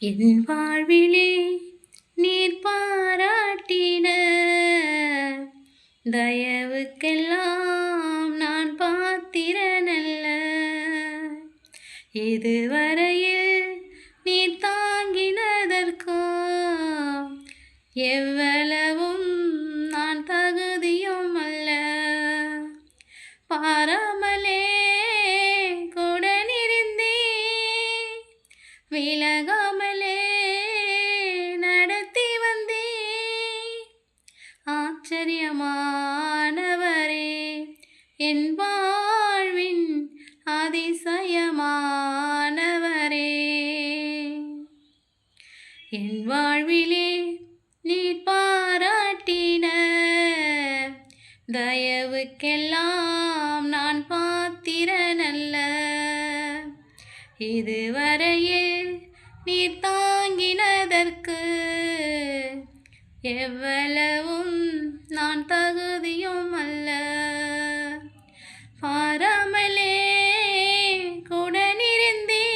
என் வாழ்விலே நீர் பாராட்டின தயவுக்கெல்லாம் நான் பாத்திரனல்ல. இதுவரையில் நீ தாங்கினதற்கோ எவ்வளவும் விலகாமலே நடத்தி வந்தே ஆச்சரியமானவரே என் வாழ்வின் அதிசயமானவரே. என் வாழ்விலே நீர் பாராட்டின தயவுக்கெல்லாம் நான் பாத்திரனல்ல. இதுவரையில் நீர் தாங்கினதற்கு எவ்வளவும் நான் தகுதியும் அல்ல. பாராமலே கூட நிறுந்தே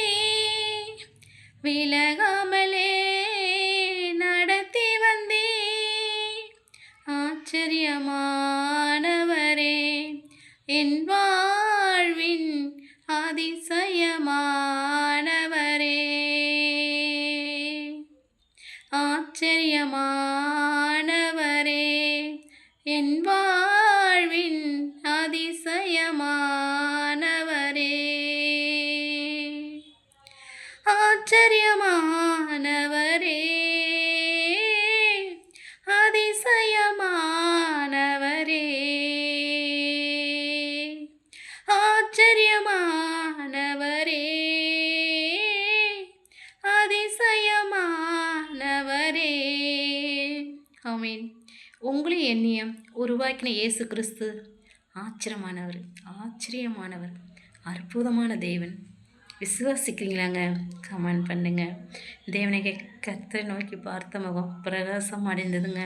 விலகாமலே நடத்தி வந்தே. ஆச்சரியமானவரே என்பார் என் வாழ்வின் அதிசயமானவரே. ஆச்சரியமா ஆமேன். உங்களை எண்ணிய உருவாக்கின இயேசு கிறிஸ்து ஆச்சரியமானவர் ஆச்சரியமானவர் அற்புதமான தேவன். விசுவாசிக்கிறீங்களாங்க? கமெண்ட் பண்ணுங்க. தேவனை கத்தரை நோக்கி பார்த்த முகம் பிரகாசம் அடைந்ததுங்க.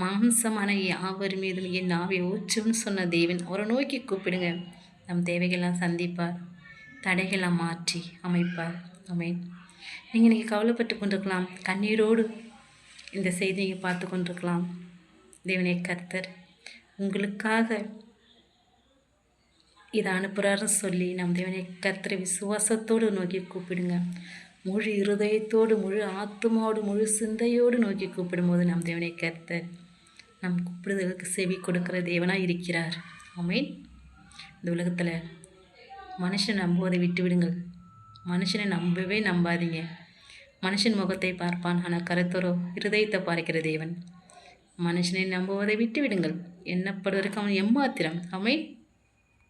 மாம்சமான யாவர் மீதும் என் ஆவியை ஊச்சம்னு சொன்ன தேவன் அவரை நோக்கி கூப்பிடுங்க. நம் தேவைகள்லாம் சந்திப்பார் தடைகளை மாற்றி அமைப்பார். அமேன் நீங்கள் இன்றைக்கி கவலைப்பட்டு கொண்டிருக்கலாம். கண்ணீரோடு இந்த செய்தியை பார்த்து கொண்டிருக்கலாம். தேவனே கர்த்தர் உங்களுக்காக இதை அனுப்புகிறாருன்னு சொல்லி நம் தேவனை கர்த்தரை விசுவாசத்தோடு நோக்கி கூப்பிடுங்க. முழு இருதயத்தோடு முழு ஆத்மாவோடு முழு சிந்தையோடு நோக்கி கூப்பிடும்போது நம் தேவனை கர்த்தர் நம் கூப்பிடுதலுக்கு செவி கொடுக்கிற தேவனாக இருக்கிறார். ஆமேன். இந்த உலகத்தில் மனுஷனை நம்புவதை விட்டு விடுங்கள் மனுஷனை நம்பவே நம்பாதீங்க. மனுஷன் முகத்தை பார்ப்பான். ஆனால் கருத்தரோ இருதயத்தை பார்க்கிற தேவன். மனுஷனை நம்புவதை விட்டுவிடுங்கள். என்னப்படுவதற்கு எண்ணப்படுவதற்கு அவன் எம்மாத்திரம்? அமை